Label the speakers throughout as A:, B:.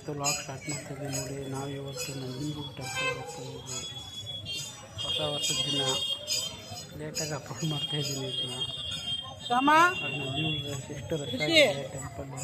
A: ಇವತ್ತು lock start ಮಾಡ್ತಿದ್ದೀವಿ ನೋಡಿ. ನಾವು ಇವತ್ತು ನಂದಿನ ಗುಡ್ಡ ಹೋಗ್ತಾ ಇದ್ದೀವಿ ಹೊಸ ವರ್ಷದ ದಿನ ಲೇಟಾಗಿ ಅಪ್ಲೋಡ್ ಮಾಡ್ತಾ ಇದ್ದೀನಿ ಇದನ್ನ. ಎಷ್ಟು ರಶ್ ಆಗಿದೆ ಟೆಂಪಲ್ಲು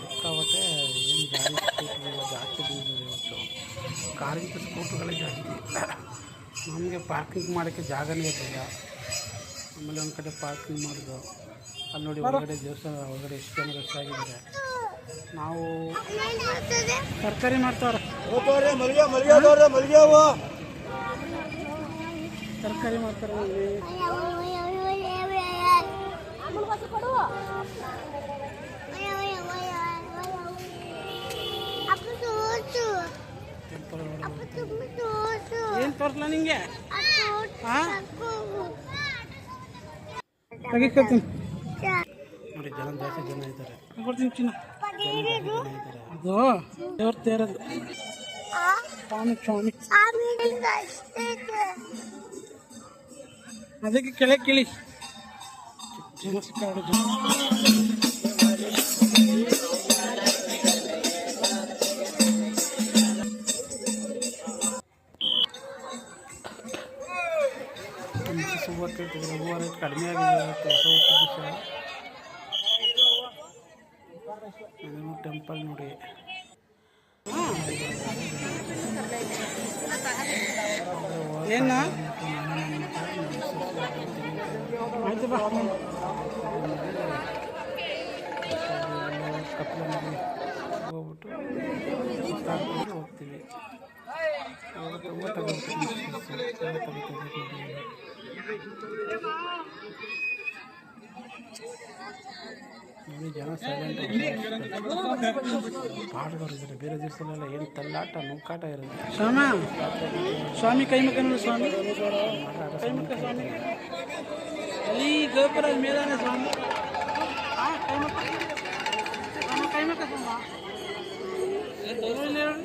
A: ಸಿಕ್ಕಾಗುತ್ತೆ ಏನು ಗಾಡಿ ಸ್ಕೂಟ್ರುಗಳು ಜಾಸ್ತಿ ಬಂದಿದೆ ಇವತ್ತು. ಕಾರಿಂತ ಸ್ಕೂಟ್ರುಗಳೇ ಜಾಸ್ತಿ. ನಮಗೆ ಪಾರ್ಕಿಂಗ್ ಮಾಡೋಕ್ಕೆ ಜಾಗನೇ ಇರಲಿಲ್ಲ. ಆಮೇಲೆ ಒಂದು ಕಡೆ ಪಾರ್ಕಿಂಗ್ ಮಾಡಿದ್ರು ಅಲ್ಲಿ ನೋಡಿ ಹೊರಗಡೆ ದೇವಸ್ಥಾನ ಹೊರಗಡೆ ಎಷ್ಟು ಜನ ರಶ್ ಆಗಿದ್ದಾರೆ. ನಾವು ತರಕಾರಿ ಮಾಡ್ತಾವ್ರೆ. ತರಕಾರಿ ಮಾಡ್ತಾರೆ ಇಲ್ಲಿ ಏನು ತೋರಿಸ್ಲಾ ನಿಂಗೆ? ನೋಡಿ ಜನ ಜಾಸ್ತಿ ಜನ ಇದ್ದಾರೆ.
B: ಕೊಡ್ತೀನಿ ಚಿನ್ನ. ಅದು ದೇವ್ರ ತೇರದು ಸ್ವಾಮಿ ಸ್ವಾಮಿ ಅದಕ್ಕೆ ಕೆಳಗೆ ಕಿಳಿ
A: ನಮಸ್ಕಾರ ಕಡಿಮೆ ಆಗಿದೆ ಹೊಸ ವರ್ಷದ ದಿವಸ ನಂಜನಗೂಡು ಟೆಂಪಲ್ ನೋಡಿ
B: ಏನ ಆಯ್ತು ಬಾ
A: ಕಪ್ಪಲ ನದಿ ಹೋಗ್ಬಿಟ್ಟು ಸುತ್ತಾಡ್ಕೊಂಡು ಹೋಗ್ತೀವಿ ಇವಾಗ ತುಂಬ ತಗೊಳ್ತೀವಿ ನೋಡಿ ಜನ ಸೈಲೆಂಟ್ ಪಾಡುಗಳು ಇದ್ದಾರೆ ಬೇರೆ ದಿವಸಲೆಲ್ಲ ಏನು ತಲ್ಲಾಟ ನುಗ್ಗಾಟ ಇರುತ್ತೆ.
B: ಶ್ಯಾಮ ಸ್ವಾಮಿ ಕೈ ಮುಖ ನೋಡು ಸ್ವಾಮಿ. ಕೈ ಮುಖ ಸ್ವಾಮಿ. ಅಲ್ಲಿ ಗೋಪುರ ಮೇಲಾನೆ ಸ್ವಾಮಿ. ಆ, ಕೈ ಮುಖ ಸ್ವಾಮಿ, ಕೈ ಮುಖ ಸ್ವಾಮಿ ಇಲ್ಲಿ ಇಲ್ಲಿ ನೋಡಿ.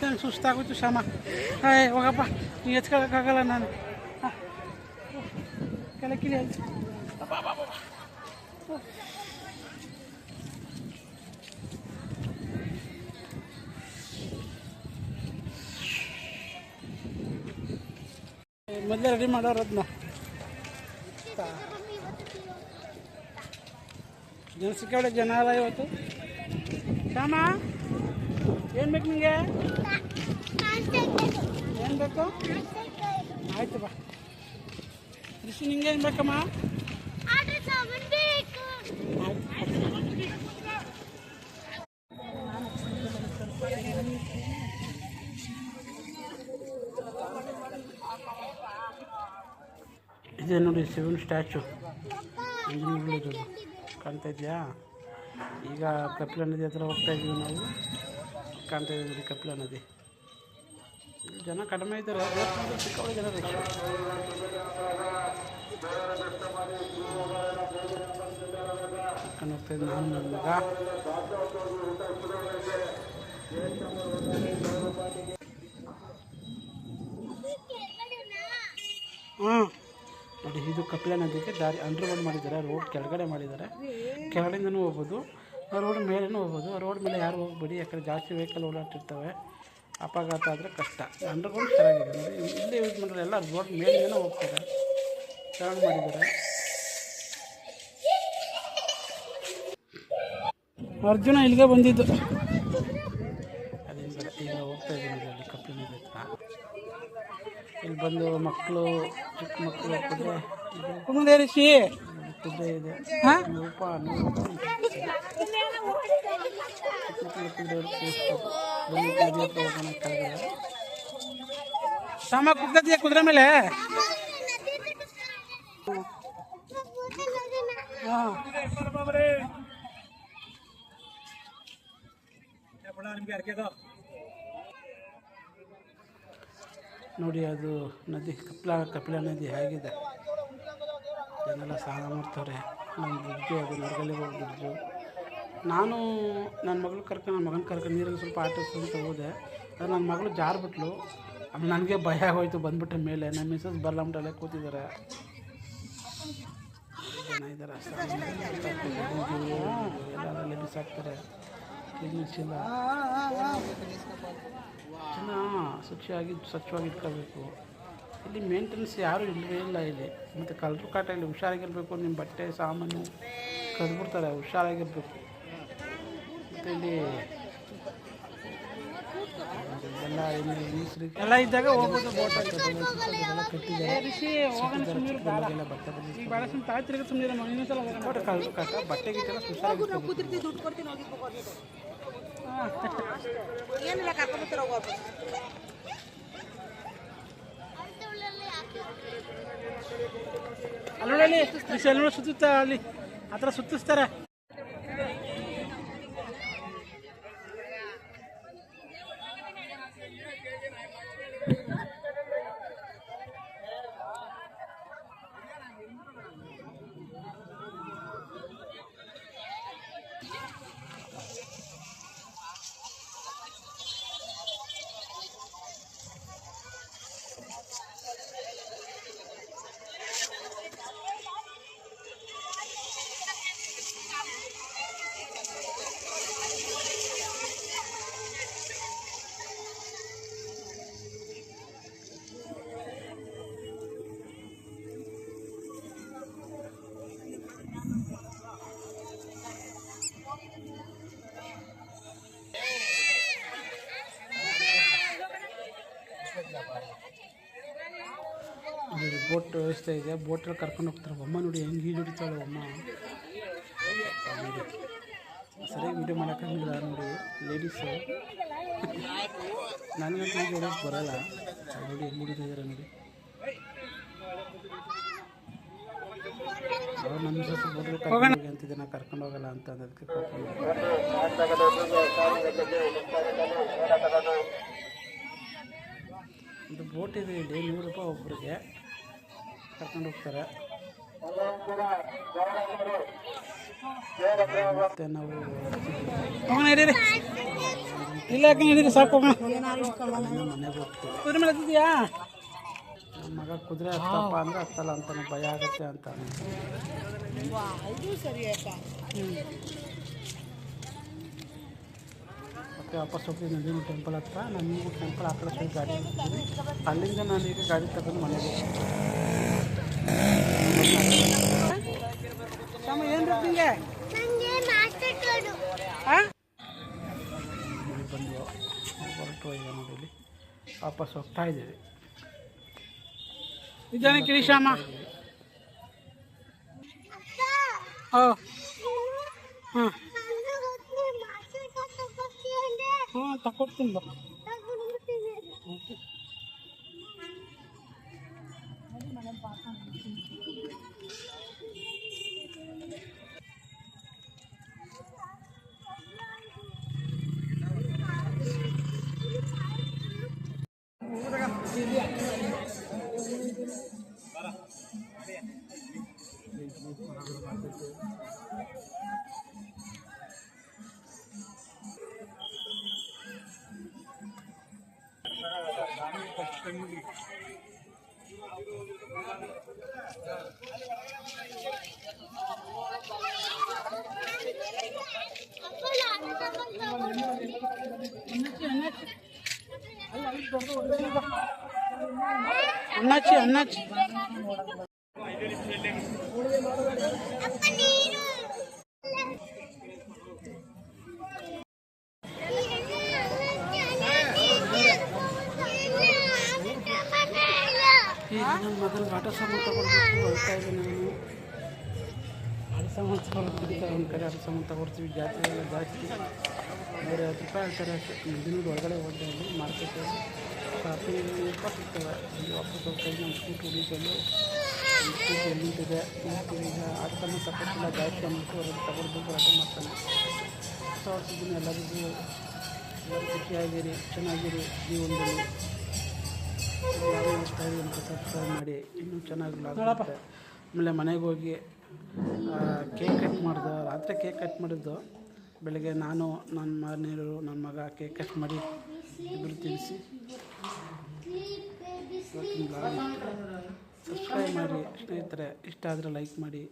B: ಎತ್ಕೊಂಡು ಸುಸ್ತಾಗೋಯ್ತು ಶ್ಯಾಮ ಹಾಯ್ ಹೋಗಪ್ಪ ನೀ ಎತ್ಕೊಳಕ್ಕಾಗಲ್ಲ ನಾನು ಹಾ. ಕೆಳಕಿಳಿ ಆಯ್ತು ಮೊದಲೇ ರೆಡಿ ಮಾಡೋರು ಅದನ್ನ ಜನ ಸಿಕ್ಕಾಡೆ ಜನ ಅಲ್ಲ ಇವತ್ತು ಶ್ಯಾಮ ಏನು ಬೇಕು ನಿಂಗೆ ಏನು ಬೇಕು? ಆಯ್ತು ಬಾ. ಕೃಷಿ ನಿಂಗೆ ಏನು ಬೇಕಮ್ಮ?
A: ಇದೆ ನೋಡಿ, ಶಿವನ್ ಸ್ಟ್ಯಾಚು. ಕಾಣ್ತಾ ಇದೆಯಾ ಈಗ ಕಪಿಲ ನದಿ ಹತ್ರ ಹೋಗ್ತಾ ಇದ್ದೀವಿ ನಾವು. ಕಾಣ್ತಾ ಇದ್ದೀವಿ ಕಪಿಲ ನದಿ. ಜನ ಕಡಿಮೆ ಇದ್ದಾರೆ ಸಿಕ್ಕಾಪಟ್ಟೆ ಜನ ಕರ್ಕೊಂಡು ನಾನು ನನ್ನ ಮಗ
B: ಹಾಂ
A: ನೋಡಿ, ಇದು ಕಪಿಲ ನದಿಗೆ ದಾರಿ ಅಂಡರ್ಗ್ರೌಂಡ್ ಮಾಡಿದ್ದಾರೆ ರೋಡ್ ಕೆಳಗಡೆ ಮಾಡಿದ್ದಾರೆ. ಕೆಳಗಡೆಯಿಂದನೂ ಹೋಗ್ಬೋದು ರೋಡ್ ಮೇಲೇನೂ ಹೋಗ್ಬೋದು. ರೋಡ್ ಮೇಲೆ ಯಾರು ಹೋಗ್ಬೇಡಿ, ಯಾಕಂದರೆ ಜಾಸ್ತಿ ವೆಹಿಕಲ್ ಓಡಾಡ್ತಿರ್ತವೆ. ಅಪಘಾತ ಆದರೆ ಕಷ್ಟ. ಅಂಡರ್ಗ್ರೌಂಡ್ ಚೆನ್ನಾಗಿದೆ. ನೋಡಿ ಇಲ್ಲೇ ಯೂಸ್ ಮಾಡಿದ್ರೆ ಎಲ್ಲ ರೋಡ್ ಮೇಲಿಂದನೂ ಹೋಗ್ತಾರೆ. ಚೆನ್ನಾಗಿ ಮಾಡಿದ್ದಾರೆ.
B: ಅರ್ಜುನ ಇಲ್ಲಿಗೆ ಬಂದಿದ್ದು.
A: ಅದೇನು ಈಗ ಹೋಗ್ತಾ ಇದ್ದೀನಿ ಅಲ್ಲಿ ಕಪ್ಪಿ ನದಿ ಹತ್ರ. ಇಲ್ಲಿ ಬಂದು ಮಕ್ಕಳು ಚಿಕ್ಕ ಮಕ್ಕಳು ಹೋಗ್ತಿದ್ರೆ
B: ಮುಂದೆ ಋಷಿ
A: ಇದೆ.
B: ಹಾಂ?
A: ಚಿಕ್ಕ ಮಕ್ಕಳು
B: ಸಾಮ ಕುಗ್ಗತಿಯ ಕುದುರೆ ಮೇಲೆ? ಹಾಂ.
A: ನೋಡಿ ಅದು ನದಿ ಕಪಿಲ ಕಪಿಲ ನದಿ ಹೇಗಿದೆ. ಜನೆಲ್ಲ ಸ್ನಾನ ಮಾಡ್ತಾರೆ ನಮ್ಮ ಬ್ರಿಡ್ಜು ಅದು ನರಗಲ್ಲಿ ಹೋಗಿ ಬ್ರಿಡ್ಜು ನಾನು ನನ್ನ ಮಗಳು ಕರ್ಕೊಂಡು, ನನ್ನ ಮಗನ ಕರ್ಕೊಂಡು ನೀರಲ್ಲಿ ಸ್ವಲ್ಪ ಆಟ ಅಂತ ಹೋದೆ. ಅದು ನನ್ನ ಮಗಳು ಜಾರ್ಬಿಟ್ಲು ಆಮೇಲೆ ನನಗೆ ಭಯ ಆಗೋಯ್ತು ಬಂದ್ಬಿಟ್ಟೆ ಮೇಲೆ. ನನ್ನ ಮಿಸಸ್ ಬರ್ಲಾಂಬಿಟ್ಟು ಅಲ್ಲೇ ಕೂತಿದ್ದಾರೆ ಜನ ಬಿಸಾಕ್ತಾರೆ. ಶುಚಿಯಾಗಿ ಸ್ವಚ್ಛವಾಗಿ ಇಟ್ಕೋಬೇಕು. ಇಲ್ಲಿ ಮೇಂಟೆನೆನ್ಸ್ ಯಾರೂ ಇಲ್ಲವೇ ಇಲ್ಲ ಇಲ್ಲಿ. ಮತ್ತು ಕಳ್ಳರು ಕಾಟ ಇಲ್ಲಿ ಹುಷಾರಾಗಿರಬೇಕು ನಿಮ್ಮ ಬಟ್ಟೆ, ಸಾಮಾನು ಕದ್ಬಿಡ್ತಾರೆ, ಹುಷಾರಾಗಿರ್ಬೇಕು. ಇಲ್ಲಿ ಎಲ್ಲ ಇಲ್ಲಿ
B: ಎಲ್ಲ ಇದ್ದಾಗ ಹೋಗೋದು ಬೋಟ್
A: ಎಲ್ಲ ಕಟ್ಟಿದ್ದಾರೆ. ಬಟ್ಟೆ ಬಂದು
B: ಈಗ ಬೇಡ. ಸುಮ್ಮನೆ ತಾಯಿ ತಿರುಗಿ ಸುಮ್ಮನೆ ಇನ್ನೊಂದ್ಸಲ ಹೋಗೋಣ
A: ನೋಡಿ ಕಳ್ಳರು ಕಾಟ ಬಟ್ಟೆ ಗಿಟ್ಟೆಲ್ಲ
B: ಹಾಂ
C: ಏನಿಲ್ಲ ಕರ್ಕೊಂಬತ್ತರ ಹೋಗೋದು
B: ಅಲ್ಲೊಳಲ್ಲಿ ಋಷಿ ಅಲ್ಲಿ ಸುತ್ತುತ್ತಾ ಅಲ್ಲಿ ಆ ಥರ ಸುತ್ತಿಸ್ತಾರೆ.
A: ಬೋಟ್ ವ್ಯವಸ್ಥೆ ಇದೆ ಬೋಟಲ್ಲಿ ಕರ್ಕೊಂಡು ಹೋಗ್ತಾರೆ. ಅಮ್ಮ ನೋಡಿ ಹೆಂಗೆ ಈಜು ಹೊಡಿತಾಳೆ ಅಮ್ಮ ಸರಿ ಸರಿಯಾಗಿ ವಿಡಿಯೋ ಮಾಡೋಕ್ಕಾಗಿಲ್ಲ ನೋಡಿ ಲೇಡೀಸು ನನಗಂತೂ ಈಗ ಹೊಡೋಕ್ಕೆ ಬರಲ್ಲ. ನೋಡಿ ಹೆಂಗೆ ಹೊಡಿತಾ ಇದ್ದಾರೆ ನೋಡಿ. ಅವ್ರು ನಮ್ಮ ಜೊತೆ ಬೋಟಲ್ಲಿ ಕರ್ಕೊಂಡು ಹೋಗಿ ಅಂತಿದ್ದೆ ನಾ ಕರ್ಕೊಂಡು ಹೋಗಲ್ಲ ಅಂತ ಅದಕ್ಕೆ ಒಂದು ಬೋಟ್ ಇದೆ ಇಲ್ಲಿ ನೂರು ರೂಪಾಯಿ ಒಬ್ಬರಿಗೆ ಕರ್ಕೊಂಡು ಹೋಗ್ತಾರೆ ಮತ್ತೆ ನಾವು
B: ಇಲ್ಲ, ಯಾಕೆ ಸಾಕು
A: ಮನೆಗೆ ಹೋಗ್ತೀವಿ ನಮ್ಮ ಮಗ ಕುದುರೆ ಹತ್ತಪ್ಪ ಅಂದ್ರೆ ಹತ್ತಲ್ಲ ಅಂತ ಭಯ ಆಗುತ್ತೆ
C: ಅಂತ
A: ಮತ್ತೆ ವಾಪಸ್ ಹೋಗ್ತೀವಿ ನಂದಿನಿ ಟೆಂಪಲ್ ಹತ್ರ ನಂದಿನಿ ಟೆಂಪಲ್ ಆ ಕಡೆ ಗಾಡಿ ಅಲ್ಲಿಂದ ನಾನು ಈಗ ಗಾಡಿ ತಗೊಂಡು ಮನೆಗೆ ಹೋಗ್ತೀನಿ. ಬಂದು ಹೊರಟು ಈಗ ನೋಡಿ ಇಲ್ಲಿ ವಾಪಸ್ ಹೋಗ್ತಾ ಇದ್ದೀವಿ
B: ನಿಜಾನೇ ಕೇಳಿ ಶ್ಯಾಮ ಓ ಹಾಂ ಹಾಂ ತಗೊಡ್ತೀನಿ ಬಾ ನನ್ನ ಮಗನ ಆಟ
A: ಸಾಮಾನು ತಗೊಳ್ಬೇಕು ಹೋಗ್ತಾ ಇದ್ದೀನಿ ನಾನು ಹಳೆ ಸಾಮಾನು ತಗೊಳ್ತಿದ್ದೆ ಕಡೆ ಸಾಮಾನು ಜಾತ್ರೆ ಜಾಸ್ತಿ ನೂರೈವತ್ತು ರೂಪಾಯಿ ಹೇಳ್ತಾರೆ ಅಷ್ಟೇ ದಿನದ ಒಳಗಡೆ ಹೋಗ್ತಾ ಇದ್ದೀನಿ ಮಾರ್ಕೆಟಲ್ಲಿ ಕಾಫಿ ಇಪ್ಪತ್ತು ಇರ್ತವೆ ಇಲ್ಲಿ ವಾಪಸ್ ಹೋಗ್ತಾ ಇದ್ದೀನಿ ಸ್ಕೂಟ್ ನಮ್ಮ ಸ್ಕೂಟ್ ಎಲ್ಲಿಂತಿದೆ ಈಗ ಆಟನ ಸಪೋರ್ಟ್ ಇಲ್ಲ ಜಾಸ್ತಿ ಅಂದ್ಬಿಟ್ಟು ಅವ್ರಿಗೆ ತಗೊಳ್ಬೇಕು ರಜೆ ಮಾಡ್ತಾನೆ ತೋರಿಸಿದ್ದೀನಿ ಎಲ್ಲರಿಗೂ ಎಲ್ಲರೂ ಖುಷಿಯಾಗಿರಿ ಚೆನ್ನಾಗಿರಿ ಜೀವನದಲ್ಲಿ ಯಾರು ಇಷ್ಟ ಇದೆ ಅಂತ ಸಬ್ಸ್ಕ್ರೈಬ್ ಮಾಡಿ ಇನ್ನೂ ಚೆನ್ನಾಗಿ ಆಮೇಲೆ ಮನೆಗೆ ಹೋಗಿ ಕೇಕ್ ಕಟ್ ಮಾಡಿದ ರಾತ್ರಿ ಕೇಕ್ ಕಟ್ ಮಾಡಿದ್ದು ಬೆಳಗ್ಗೆ ನಾನು ನನ್ನ ಮನೆಯವರು ನನ್ನ ಮಗ ಕೇಕ್ ಕಟ್ ಮಾಡಿ ಇಬ್ಬರು ತಿನ್ನಿಸಿ ಸಬ್ಸ್ಕ್ರೈಬ್ ಮಾಡಿ ಸ್ನೇಹಿತರೆ ಇಷ್ಟ ಆದರೆ ಲೈಕ್ ಮಾಡಿ.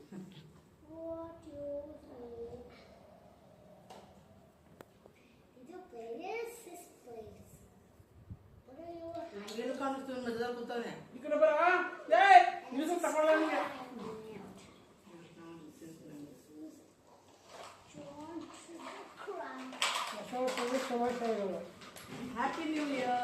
C: ಏನು ಕಾಣಿಸ್ತೀವಿ ಮಧ್ಯದಲ್ಲಿ ಕೂತವ್ನೆ
A: ಈ ಕಡೆ ಬರ ನೀವು ತಗೊಳ್ಳ
C: ಹ್ಯಾಪಿ ನ್ಯೂ ಇಯರ್